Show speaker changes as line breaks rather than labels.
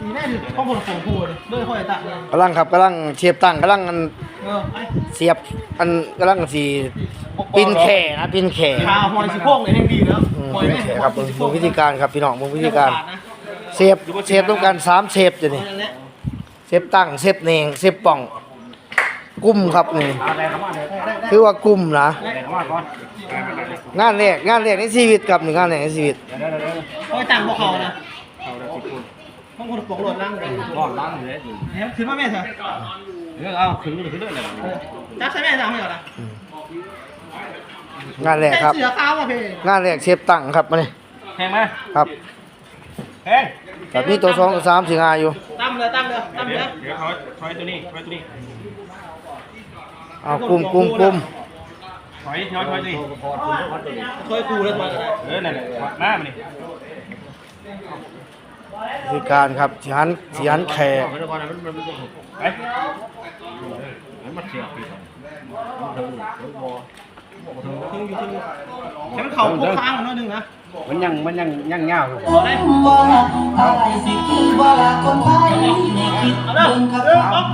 ตีแน่ดิข้องคนของพูดด้วยข้อยตะเลย
กำลังครับกำลังเชียบตั้งกำลังอัน
เออไอ้
เสียบอันกำลังสีปินแข่นะปินแข่
ขาหอยสิโค้งเลยแห่งดีเนาะ
อืม
หอย
ปิน
แม่
แข่ครับเบิ่งเบิ่งวิธีการครับพี่น้องเบิ่งวิธีการ
นะ
เซฟเซฟต้องการสามเซฟอยู่นี่
นั่นแหละ
เซฟตั้งเซฟเนงเซฟป่องกุ้มครับนี่
เอาแรงเข้ามาเลย
คือว่ากุ้มนะ
แรงเข้ามาก่อน
งานแรกงานแรกในชีวิตครับนี่งานแรกในชีวิต
เดี๋ยวเดี๋ยวเดี๋ยว
ข้อยต่างบ่เขานะ
เอาเดี๋ยวสิคุณ
ข้องคนปกหล่นล่างเลย
ก้อนล้างเลย
แหมขึ้นมาแม่เถอะ
เรื่องเอาขึ้นเลยขึ้นเลยเลย
จับใส่แม่ทำให้ก่อนนะ
งานแรกครับ
เสือขาวอะพี่
งานแรกเชฟตั้งครับมานี่
แพงไหม
ครับ
แพง
แบบนี้ตัวสองตัวสามสี่งานอยู่
ตั้มเลยตั้มเลยตั้ม
เดี๋
เลย
วยเดี๋ยวเขาถอยตัวนี้ถอยตัวนี้
เอากุ้มกุ้มกุ้ม
ถอยถอยถอยตัวนี้
ช่วยกูเลยมาเลย
เออนั่นแหละหน้ามันนี่
วิธีการครับสีหันสีหันแข
กฉันเสียปีก
ถึงอยู่ถึงแค่มันเข่าพวกค้างมันน้อยนึงนะ
มันยังมันยังยังเงาอยู่
เอาลย
บ่รักตายสิคือบ่รักคนไทยในคิดเบิ่งครับ